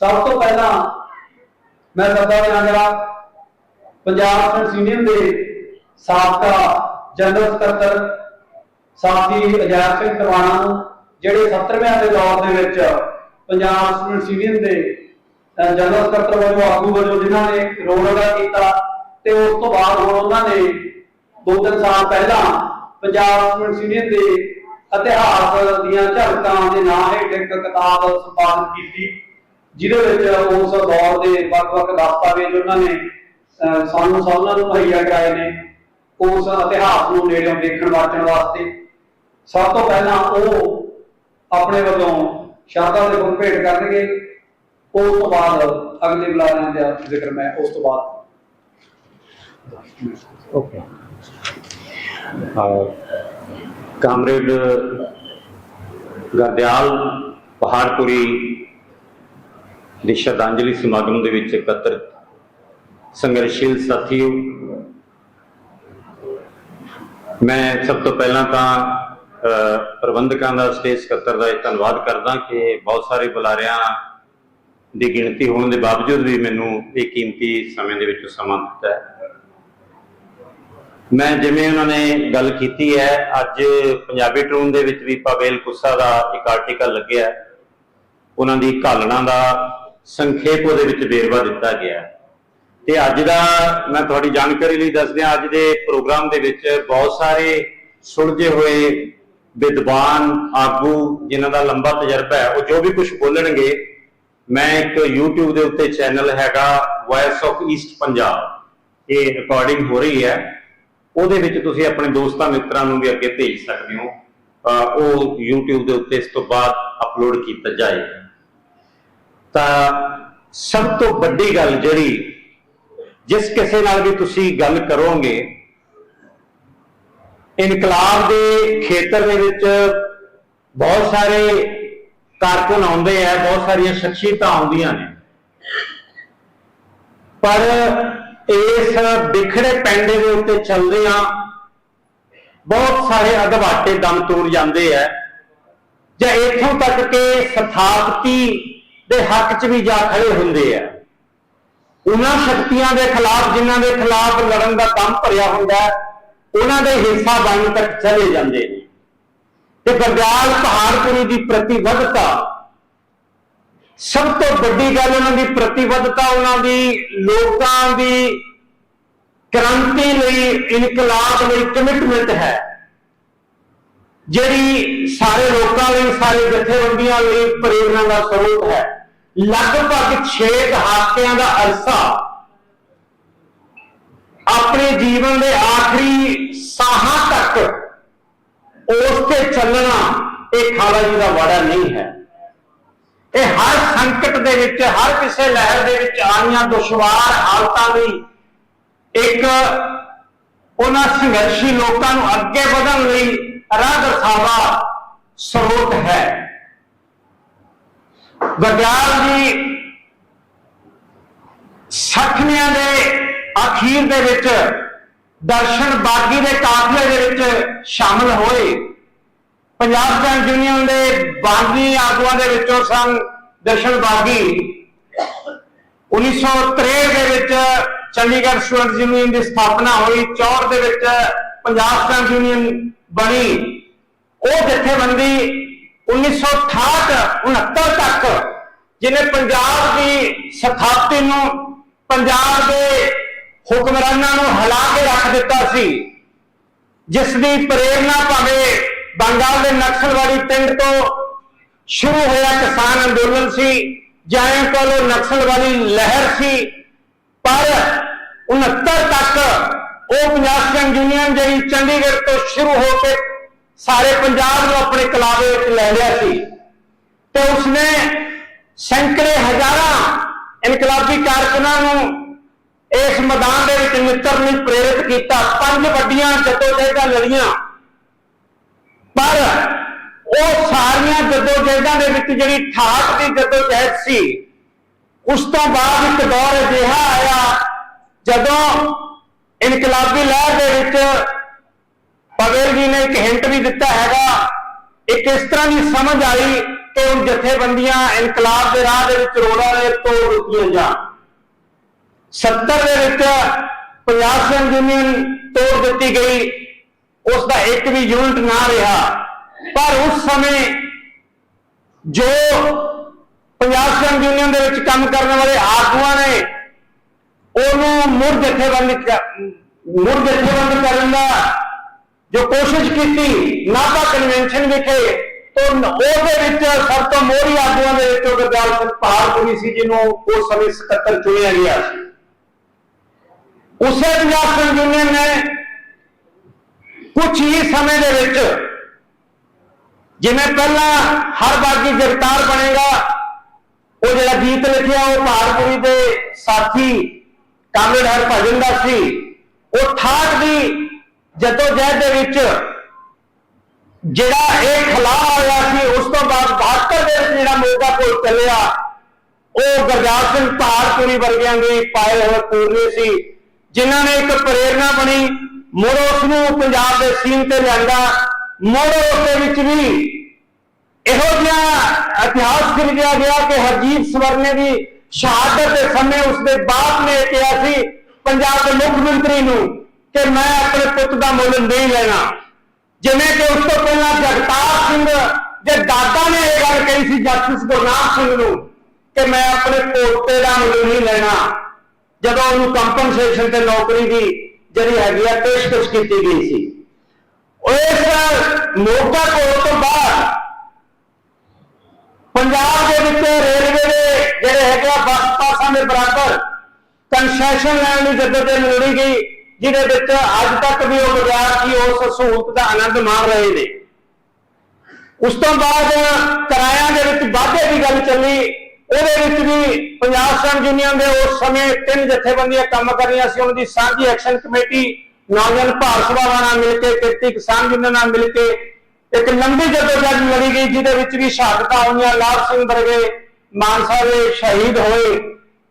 ਸਭ ਤੋਂ ਪਹਿਲਾਂ ਮੈਂ ਸਰਦਾਰ ਜਾਂਗੜਾ ਪੰਜਾਬ ਸਟੂਡੈਂਟਸ ਯੂਨੀਅਨ ਦੇ ਸਾਬਕਾ ਜਨਰਲ ਸਕੱਤਰ ਸਾਥੀ ਅਜਾਇਬ ਸਿੰਘ ਟਵਾਣਾ ਨੂੰ, ਜਿਹੜੇ 70ਵੇਂ ਦੇ ਦੌਰ ਦੇ ਵਿੱਚ ਪੰਜਾਬ ਸਟੂਡੈਂਟਸ ਯੂਨੀਅਨ ਦੇ ਜਨਰਲ ਸਕੱਤਰ ਵਜੋਂ ਆਗੂ ਵਜੋਂ ਜਿਨ੍ਹਾਂ ਨੇ ਰੋਲ ਅਦਾ ਕੀਤਾ ਤੇ ਉਸ ਤੋਂ ਬਾਅਦ ਹੁਣ ਉਹਨਾਂ ਨੇ ਦੋ ਤਿੰਨ ਸਾਲ ਪਹਿਲਾਂ ਪੰਜਾਬ ਸਟੂਡੈਂਟਸ ਯੂਨੀਅਨ ਦੇ ਇਤਿਹਾਸ ਦੀਆਂ ਝਲਕਾਂ ਦੇ ਨਾਂ ਹੇਠ ਇੱਕ ਕਿਤਾਬ ਸੰਪਾਦਿਤ ਕੀਤੀ। ਜਿਹਦੇ ਵਿੱਚ ਉਸ ਦੌਰ ਦੇ ਵੱਖ-ਵੱਖ ਦਸਤਾਵੇਜ਼ ਉਹਨਾਂ ਨੇ ਅਹ, ਸਾਨੂੰ ਸਭਨਾਂ ਨੂੰ ਮੁਹੱਈਆ ਕਰਾਏ ਨੇ ਉਸ ਇਤਿਹਾਸ ਨੂੰ ਨੇੜਿਓਂ ਦੇਖਣ ਵਾਚਣ ਵਾਸਤੇ। ਸਭ ਤੋਂ ਪਹਿਲਾਂ ਉਹ ਆਪਣੇ ਵੱਲੋਂ ਸ਼ਰਧਾ ਦੇ ਫੁੱਲ ਭੇਟ ਕਰਨਗੇ। ਉਸ ਤੋਂ ਬਾਅਦ ਅਗਲੇ ਬੁਲਾਰਿਆਂ ਦਾ ਜ਼ਿਕਰ ਮੈਂ ਉਸ ਤੋਂ ਬਾਅਦ ओके ਕਾਮਰੇਡ ਗਰਦਿਆਲ ਪਹਾੜਪੁਰੀ ਦੀ ਸ਼ਰਧਾਂਜਲੀ ਸਮਾਗਮ ਦੇ ਵਿੱਚ ਇਕੱਤਰ ਸੰਘਰਸ਼ੀਲ ਸਾਥੀਓ, ਮੈਂ ਸਭ ਤੋਂ ਪਹਿਲਾਂ ਤਾਂ ਪ੍ਰਬੰਧਕਾਂ ਦਾ, ਸਟੇਜ ਸਕੱਤਰ ਦਾ ਇਹ ਧੰਨਵਾਦ ਕਰਦਾ ਕਿ ਬਹੁਤ ਸਾਰੇ ਬੁਲਾਰਿਆਂ ਦੀ ਗਿਣਤੀ ਹੋਣ ਦੇ ਬਾਵਜੂਦ ਵੀ ਮੈਨੂੰ ਇਹ ਕੀਮਤੀ ਸਮੇਂ ਦੇ ਵਿੱਚ ਸਮਾਂ ਦਿੱਤਾ ਹੈ। ਮੈਂ ਜਿਵੇਂ ਉਹਨਾਂ ਨੇ ਗੱਲ ਕੀਤੀ ਹੈ, ਅੱਜ ਪੰਜਾਬੀ ਟਰੂਨ ਦੇ ਵਿੱਚ ਵੀ ਪਾਵੇਲ ਕੁੱਸਾ ਦਾ ਇੱਕ ਆਰਟੀਕਲ ਲੱਗਿਆ ਉਹਨਾਂ ਦੀ ਘਾਲਣਾ ਦਾ ਸੰਖੇਪ ਉਹਦੇ ਵਿੱਚ ਵੇਰਵਾ ਦਿੱਤਾ ਗਿਆ ਤੇ ਅੱਜ ਦਾ ਮੈਂ ਤੁਹਾਡੀ ਜਾਣਕਾਰੀ ਲਈ ਦੱਸਦਿਆਂ ਅੱਜ ਦੇ ਪ੍ਰੋਗਰਾਮ ਦੇ ਵਿੱਚ ਬਹੁਤ ਸਾਰੇ ਸੁਲਝੇ ਹੋਏ ਵਿਦਵਾਨ, ਆਗੂ ਜਿਨ੍ਹਾਂ ਦਾ ਲੰਬਾ ਤਜਰਬਾ ਹੈ, ਉਹ ਜੋ ਵੀ ਕੁਝ ਬੋਲਣਗੇ, ਮੈਂ ਇੱਕ YouTube ਦੇ ਉੱਤੇ ਚੈਨਲ ਹੈਗਾ ਵੌਇਸ ਆਫ ਈਸਟ ਪੰਜਾਬ ਇਹ ਰਿਕਾਰਡਿੰਗ ਹੋ ਰਹੀ ਹੈ। ਉਹਦੇ ਵਿੱਚ ਤੁਸੀਂ ਆਪਣੇ ਦੋਸਤਾਂ ਮਿੱਤਰਾਂ ਨੂੰ ਵੀ ਅੱਗੇ ਭੇਜ ਸਕਦੇ ਹੋ। ਉਹ YouTube ਦੇ ਉੱਤੇ ਇਸ ਤੋਂ ਬਾਅਦ ਅਪਲੋਡ ਕੀਤਾ ਜਾਏਗਾ। ਤਾਂ ਸਭ ਤੋਂ ਵੱਡੀ ਗੱਲ ਜਿਹੜੀ ਜਿਸ ਕਿਸੇ ਨਾਲ ਵੀ ਤੁਸੀਂ ਗੱਲ ਕਰੋਗੇ, ਇਨਕਲਾਬ ਦੇ ਖੇਤਰ ਦੇ ਵਿੱਚ ਬਹੁਤ ਸਾਰੇ ਕਾਰਕੁਨ ਆਉਂਦੇ ਆ, ਬਹੁਤ ਸਾਰੀਆਂ ਸ਼ਖਸੀਅਤਾਂ ਆਉਂਦੀਆਂ ਨੇ। ਪਰ ਇਸ ਵਿਖੜੇ ਪੈਂਡੇ ਦੇ ਉੱਤੇ ਚੱਲਦੇ ਆ ਬਹੁਤ ਸਾਰੇ ਅਧਵਾਟੇ ਦਮ ਤੋੜ ਜਾਂਦੇ ਆ। ਜਾਂ ਇੱਥੋਂ ਤੱਕ ਕਿ ਸਥਾਪਤੀ ਦੇ ਹੱਕ 'ਚ ਵੀ ਜਾ ਖੜੇ ਹੁੰਦੇ ਆ। ਉਹਨਾਂ ਸ਼ਕਤੀਆਂ ਦੇ ਖਿਲਾਫ ਜਿਨ੍ਹਾਂ ਦੇ ਖਿਲਾਫ ਲੜਨ ਦਾ ਕੰਮ ਭਰਿਆ ਹੁੰਦਾ ਹੈ, ਉਹਨਾਂ ਦੇ ਹਿੱਸਾ ਬਣ ਤੱਕ ਚਲੇ ਜਾਂਦੇ ਨੇ। ਤੇ ਗਰਦਿਆਲ ਪਹਾੜਪੁਰੀ ਦੀ ਪ੍ਰਤੀਬੱਧਤਾ ਸਭ ਤੋਂ ਵੱਡੀ ਗੱਲ ਉਹਨਾਂ ਦੀ ਪ੍ਰਤੀਬੱਧਤਾ ਉਹਨਾਂ ਦੀ ਲੋਕਾਂ ਦੀ ਕ੍ਰਾਂਤੀ ਲਈ ਇਨਕਲਾਬ ਲਈ ਕਮਿਟਮੈਂਟ ਹੈ। ਜਿਹੜੀ ਸਾਰੇ ਲੋਕਾਂ ਲਈ ਸਾਰੇ ਜਥੇਬੰਦੀਆਂ ਲਈ ਪ੍ਰੇਰਣਾ ਦਾ ਸਰੋਤ ਹੈ। ਲਗਭਗ 6 ਦਹਾਕਿਆਂ ਦਾ ਅਰਸਾ ਆਪਣੇ ਜੀਵਨ ਦੇ ਆਖਰੀ ਸਾਹਾਂ ਤੱਕ ਉਸ ਤੇ ਚੱਲਣਾ ਇਹ ਖਾਲਾ ਜੀ ਦਾ ਵਾੜਾ ਨਹੀਂ ਹੈ। ਇਹ ਹਰ ਸੰਕਟ ਦੇ ਵਿੱਚ, ਹਰ ਕਿਸੇ ਲਹਿਰ ਦੇ ਵਿੱਚ ਆਈਆਂ ਦੁਸ਼ਵਾਰ ਹਾਲਤਾਂ ਲਈ ਇੱਕ ਉਹਨਾਂ ਸੰਘਰਸ਼ੀ ਲੋਕਾਂ ਨੂੰ ਅੱਗੇ ਵਧਣ ਲਈ ਰਾਹ ਦਰਸਾਵਾ ਸਰੋਤ ਹੈ। ਗਰਦਿਆਲ ਜੀ ਸਖਣਿਆਂ ਦੇ ਅਖੀਰ ਦੇ ਵਿੱਚ ਦਰਸ਼ਨ ਬਾਗੀ ਦੇ ਕਾਫਲੇ ਦੇ ਵਿੱਚ ਸ਼ਾਮਲ ਹੋਏ। ਪੰਜਾਬ ਸਟੂਡੈਂਟ ਯੂਨੀਅਨ ਦੇ ਬਾਗੀ ਆਗੂਆਂ ਦੇ ਵਿੱਚੋਂ ਸਨ ਦਰਸ਼ਨ ਬਾਗੀ। 1963 ਦੇ ਵਿੱਚ ਚੰਡੀਗੜ੍ਹ ਸਟੂਡੈਂਟ ਯੂਨੀਅਨ ਦੀ ਸਥਾਪਨਾ ਹੋਈ 64 ਦੇ ਵਿੱਚ ਪੰਜਾਬ ਸਟੂਡੈਂਟ ਯੂਨੀਅਨ ਬਣੀ। ਉਹ ਜਥੇਬੰਦੀ 1968 69 ਤੱਕ ਜਿਹਨੇ ਪੰਜਾਬ ਦੀ ਸਥਾਪਤੀ ਨੂੰ ਪੰਜਾਬ ਦੇ ਹੁਕਮਰਾਨਾਂ ਨੂੰ ਹਿਲਾ ਕੇ ਰੱਖ ਦਿੱਤਾ ਸੀ ਜਿਸ ਦੀ ਪ੍ਰੇਰਣਾ ਭਾਵੇਂ ਬੰਗਾਲ ਦੇ ਨਕਸਲਵਾਦੀ ਪਿੰਡ ਤੋਂ ਸ਼ੁਰੂ ਹੋਇਆ ਕਿਸਾਨ ਅੰਦੋਲਨ ਸੀ, ਜਾਂ ਕਹ ਲੋ ਨਕਸਲਵਾਦੀ ਲਹਿਰ ਸੀ, ਪਰ 69 ਤੱਕ ਉਹ ਪੰਜਾਬ ਸਟੂਡੈਂਟ ਯੂਨੀਅਨ ਜਿਹੜੀ ਚੰਡੀਗੜ੍ਹ ਤੋਂ ਸ਼ੁਰੂ ਹੋ ਕੇ ਸਾਰੇ ਪੰਜਾਬ ਨੂੰ ਆਪਣੇ ਕਲਾਵੇ ਵਿੱਚ ਲੈ ਲਿਆ ਸੀ। ਤੇ ਉਸਨੇ ਸੈਂਕੜੇ ਹਜ਼ਾਰਾਂ ਇਨਕਲਾਬੀ ਕਾਰਕੁਨਾਂ ਨੂੰ ਇਸ ਮੈਦਾਨ ਦੇ ਵਿੱਚ ਮਿੱਤਰ ਲਈ ਪ੍ਰੇਰਿਤ ਕੀਤਾ। ਪੰਜ ਵੱਡੀਆਂ ਜਦੋਜਹਿਦਾਂ ਲੜੀਆਂ। ਪਰ ਉਹ ਸਾਰੀਆਂ ਜਦੋਜਹਿਦਾਂ ਦੇ ਵਿੱਚ ਜਿਹੜੀ ਠਾਕ ਦੀ ਜਦੋਜਹਿਦ ਸੀ, ਉਸ ਤੋਂ ਬਾਅਦ ਇੱਕ ਦੌਰ ਅਜਿਹਾ ਆਇਆ ਜਦੋਂ ਇਨਕਲਾਬੀ ਲਹਿਰ ਦੇ ਵਿੱਚ ਪਵੇਲ ਜੀ ਨੇ ਇੱਕ ਹਿੰਟ ਵੀ ਦਿੱਤਾ ਹੈਗਾ ਇੱਕ ਇਸ ਤਰ੍ਹਾਂ ਦੀ ਸਮਝ ਆਈ ਕਿ ਉਹ ਜਥੇਬੰਦੀਆਂ ਇਨਕਲਾਬ ਦੇ ਰਾਹ ਦੇ ਵਿੱਚ ਰੋੜਾ ਦੇ ਤੋੜ ਦਿੱਤੀਆਂ ਜਾਣ 70 ਦੇ ਵਿੱਚ ਪੰਜਾਬ ਸੈਨ ਯੂਨੀਅਨ ਤੋੜ ਦਿੱਤੀ ਗਈ, ਉਸ ਦਾ ਇੱਕ ਵੀ ਯੂਨਿਟ ਨਾ ਰਿਹਾ। ਪਰ ਉਸ ਸਮੇਂ ਜੋ ਪੰਜਾਬ ਸੈਨ ਯੂਨੀਅਨ ਦੇ ਵਿੱਚ ਕੰਮ ਕਰਨ ਵਾਲੇ ਆਗੂਆਂ ਨੇ, ਉਹਨੂੰ ਮੁੜ ਜਥੇਬੰਦ ਮੁੜ ਜਥੇਬੰਦ ਕਰਨ ਦਾ ਜੋ ਕੋਸ਼ਿਸ਼ ਕੀਤੀ ਨਾਭਾ ਕਨਵੈਨਸ਼ਨ ਵਿਖੇ ਤੋਂ ਉਹਦੇ ਵਿੱਚ ਸਭ ਤੋਂ ਮੋਹਰੀ ਆਗੂਆਂ ਦੇ ਵਿੱਚੋਂ ਗੁਰਦਿਆਲ ਸਿੰਘ ਪਹਾੜਪੁਰੀ ਸੀ, ਜਿਹਨੂੰ ਉਸ ਸਮੇਂ ਸਕੱਤਰ ਚੁਣਿਆ ਗਿਆ ਸੀ। ਉਸੇ ਪੰਜਾਬ ਸੰਘ ਯੂਨੀਅਨ ਨੇ ਕੁਝ ਹੀ ਸਮੇਂ ਦੇ ਵਿੱਚ ਜਿਵੇਂ ਪਹਿਲਾਂ ਹਰ ਬਾਗੀ ਗ੍ਰਿਫਤਾਰ ਬਣੇਗਾ, ਉਹ ਜਿਹੜਾ ਗੀਤ ਲਿਖਿਆ, ਉਹ ਪਹਾੜਪੁਰੀ ਦੇ ਸਾਥੀ ਕਾਮਰੇਡ ਹਰਭਜਨ ਦਾ ਸੀ, ਉਹ ਠਾਠ ਦੀ ਜਦੋਂ ਜਹਿਦ ਦੇ ਵਿੱਚ ਜਿਹੜਾ ਇਹ ਖਲਾਅ ਹੋਇਆ ਸੀ, ਉਸ ਤੋਂ ਬਾਅਦ 72 ਦੇ ਵਿੱਚ ਜਿਹੜਾ ਮੋਗਾ ਕੋਲ ਚੱਲਿਆ, ਉਹ ਗੁਰਜਾਲ ਸਿੰਘ ਪਹਾੜਪੁਰੀ ਵਰਗਿਆਂ ਦੇ ਪਾਏ ਹੋਏ ਪੂਰਨੇ ਸੀ, ਜਿਨ੍ਹਾਂ ਨੇ ਇੱਕ ਪ੍ਰੇਰਣਾ ਬਣੀ। ਮੁੜ ਉਸ ਨੂੰ ਪੰਜਾਬ ਦੇ ਸੀਨ ਤੇ ਲਿਆਂਦਾ। ਮੁੜ ਉਸ ਦੇ ਵਿੱਚ ਵੀ ਇਹੋ ਜਿਹਾ ਇਤਿਹਾਸ ਸਿਰਜਿਆ ਗਿਆ ਕਿ ਹਰਜੀਤ ਸਵਰਨੇ ਦੀ ਸ਼ਹਾਦਤ ਦੇ ਸਮੇਂ ਉਸਦੇ ਬਾਪ ਨੇ ਕਿਹਾ ਸੀ, ਪੰਜਾਬ ਦੇ ਮੁੱਖ ਮੰਤਰੀ ਨੂੰ ਕਿ ਮੈਂ ਆਪਣੇ ਪੁੱਤ ਦਾ ਮੁੱਲ ਨਹੀਂ ਲੈਣਾ। ਜਿਵੇਂ ਕਿ ਉਸ ਤੋਂ ਪਹਿਲਾਂ ਜਗਤਾਰ ਸਿੰਘ ਦੇ ਦਾਦਾ ਨੇ ਇਹ ਗੱਲ ਕਹੀ ਸੀ ਜਸਟਿਸ ਗੁਰਨਾਮ ਸਿੰਘ ਨੂੰ ਕਿ ਮੈਂ ਆਪਣੇ ਪੋਤੇ ਦਾ ਮੁੱਲ ਨਹੀਂ ਲੈਣਾ। ਜਦੋਂ ਉਹਨੂੰ ਕੰਪਨਸੇਸ਼ਨ ਤੇ ਨੌਕਰੀ ਦੀ ਜਿਹੜੀ ਹੈਗੀ ਆ ਪੇਸ਼ਕਸ਼ ਕੀਤੀ ਗਈ ਸੀ। ਉਹ ਇਸ ਮੋਗਾ ਕੋਲ ਤੋਂ ਬਾਅਦ ਪੰਜਾਬ ਦੇ ਵਿੱਚ ਰੇਲਵੇ ਦੇ ਜਿਹੜੇ ਹੈਗੇ ਆ ਬੱਸ ਪਾਸਾਂ ਦੇ ਬਰਾਬਰ ਕੰਸੈਸ਼ਨ ਲੈਣ ਦੀ ਜਦੋਂ ਤੇ ਮਿਲਦੀ ਗਈ। ਜਿਹਦੇ ਵਿੱਚ ਅੱਜ ਤੱਕ ਵੀ ਉਹ ਵਿਦਿਆਰਥੀ ਉਸ ਸਹੂਲਤ ਦਾ ਆਨੰਦ ਮਾਣ ਰਹੇ ਨੇ। ਉਸ ਤੋਂ ਬਾਅਦ ਕਿਰਾਇਆਂ ਦੇ ਵਿੱਚ ਵਾਧੇ ਦੀ ਗੱਲ ਚੱਲੀ। ਉਹਦੇ ਵਿੱਚ ਵੀ ਪੰਜਾਬ ਸੰਘ ਯੂਨੀਅਨ ਦੇ ਉਸ ਸਮੇਂ ਤਿੰਨ ਜਥੇਬੰਦੀਆਂ ਕੰਮ ਕਰ ਰਹੀਆਂ ਸੀ। ਉਹਨਾਂ ਦੀ ਸਾਂਝੀ ਐਕਸ਼ਨ ਕਮੇਟੀ, ਨੌਜਵਾਨ ਭਾਰਤ ਸਭਾ ਨਾਲ ਮਿਲ ਕੇ, ਕਿਰਤੀ ਕਿਸਾਨ ਯੂਨੀਅਨ ਨਾਲ ਮਿਲ ਕੇ ਇੱਕ ਲੰਬੀ ਜਦੋਜਹਿਦ ਲੜੀ ਗਈ, ਜਿਹਦੇ ਵਿੱਚ ਵੀ ਸ਼ਹਾਦਤਾਂ ਹੋਈਆਂ। ਲਾਭ ਸਿੰਘ ਵਰਗੇ ਮਾਨਸਾ ਦੇ ਸ਼ਹੀਦ ਹੋਏ।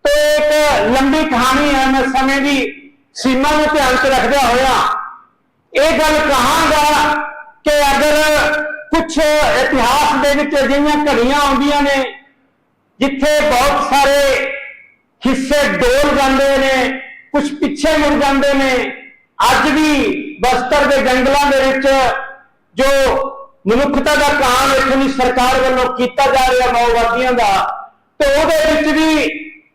ਤੇ ਇੱਕ ਲੰਬੀ ਕਹਾਣੀ ਹੈ ਮੈਂ ਸਮੇਂ ਦੀ ਸੀਮਾ ਨੂੰ ਧਿਆਨ 'ਚ ਰੱਖਦਿਆਂ ਹੋਇਆ ਇਹ ਗੱਲ ਕਹਾਂਗਾ ਕਿ ਅਗਰ ਕੁਝ ਇਤਿਹਾਸ ਦੇ ਵਿੱਚ ਅਜਿਹੀਆਂ ਘੜੀਆਂ ਆਉਂਦੀਆਂ ਨੇ, ਜਿੱਥੇ ਬਹੁਤ ਸਾਰੇ ਹਿੱਸੇ ਡੋਲ ਜਾਂਦੇ ਨੇ ਕੁਝ ਪਿੱਛੇ ਮੁੜ ਜਾਂਦੇ ਨੇ, ਅੱਜ ਵੀ ਬਸਤਰ ਦੇ ਜੰਗਲਾਂ ਦੇ ਵਿੱਚ ਜੋ ਮਨੁੱਖਤਾ ਦਾ ਕਾਮ ਇੱਥੋਂ ਦੀ ਸਰਕਾਰ ਵੱਲੋਂ ਕੀਤਾ ਜਾ ਰਿਹਾ, ਮਾਓਵਾਦੀਆਂ ਦਾ, ਤੇ ਉਹਦੇ ਵਿੱਚ ਵੀ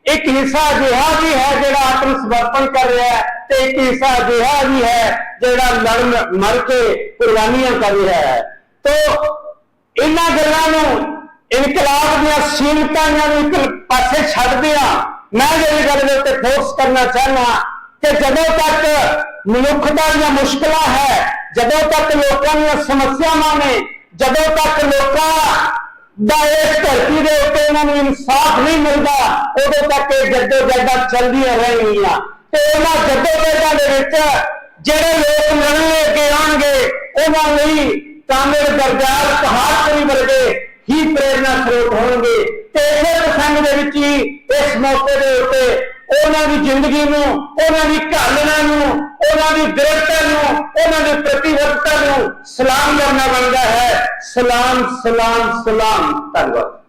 ਇੱਕ ਹਿੱਸਾ ਅਜਿਹਾ ਵੀ ਹੈ ਜਿਹੜਾ ਆਤਮ ਸਮਰਪਣ ਕਰ ਰਿਹਾ ਹੈ ਤੇ ਇੱਕ ਹਿੱਸਾ ਅਜਿਹਾ ਵੀ ਹੈ ਜਿਹੜਾ ਲੜਨ, ਮਰ ਕੇ ਕੁਰਬਾਨੀਆਂ ਕਰ ਰਿਹਾ ਹੈ। ਤੋ ਇਹਨਾਂ ਗੱਲਾਂ ਨੂੰ ਇਨਕਲਾਬ ਦੀਆਂ ਸੀਮਤਾਂ ਨੂੰ ਇੱਕ ਪਾਸੇ ਛੱਡ ਦਿਆਂ ਮੈਂ ਜਿਹੜੀ ਗੱਲ ਦੇ ਉੱਤੇ ਫੋਕਸ ਕਰਨਾ ਚਾਹਨਾ ਕਿ ਜਦੋਂ ਤੱਕ ਮਨੁੱਖਤਾ ਦੀਆਂ ਮੁਸ਼ਕਲਾਂ ਹੈ, ਜਦੋਂ ਤੱਕ ਲੋਕਾਂ ਦੀਆਂ ਸਮੱਸਿਆਵਾਂ ਨੇ, ਜਦੋਂ ਤੱਕ ਲੋਕਾਂ ਦਾ ਇਸ ਧਰਤੀ ਦੇ ਉੱਤੇ ਇਹਨਾਂ ਨੂੰ ਇਨਸਾਫ ਨਹੀਂ ਮਿਲਦਾ, ਉਦੋਂ ਤੱਕ ਇਹ ਜੱਦੋ ਜਹਿਦਾਂ ਚੱਲਦੀਆਂ ਰਹਿਣਗੀਆਂ। ਤੇ ਉਹਨਾਂ ਜੱਦੋ ਜਹਿਦਾਂ ਦੇ ਵਿੱਚ ਜਿਹੜੇ ਲੋਕ ਲੜਨ ਲੈ ਕੇ ਆਉਣਗੇ, ਉਹਨਾਂ ਲਈ ਕਾਮੇੜ ਗਰਜਾਰ ਪਹਾੜਪੁਰੀ ਵਰਗੇ ਹੀ ਪ੍ਰੇਰਨਾ ਸਰੋਤ ਹੋਣਗੇ। ਤੇ ਇਸੇ ਪ੍ਰਸੰਗ ਦੇ ਵਿੱਚ ਹੀ ਇਸ ਮੌਕੇ ਦੇ ਉੱਤੇ ਉਹਨਾਂ ਦੀ ਜ਼ਿੰਦਗੀ ਨੂੰ, ਉਹਨਾਂ ਦੀ ਘਾਲਣਾ ਨੂੰ, ਉਹਨਾਂ ਦੀ ਦ੍ਰਿੜਤਾ ਨੂੰ, ਉਹਨਾਂ ਦੀ ਪ੍ਰਤੀਬੱਧਤਾ ਨੂੰ ਸਲਾਮ ਕਰਨਾ ਬਣਦਾ ਹੈ। ਸਲਾਮ ਸਲਾਮ ਸਲਾਮ, ਧੰਨਵਾਦ।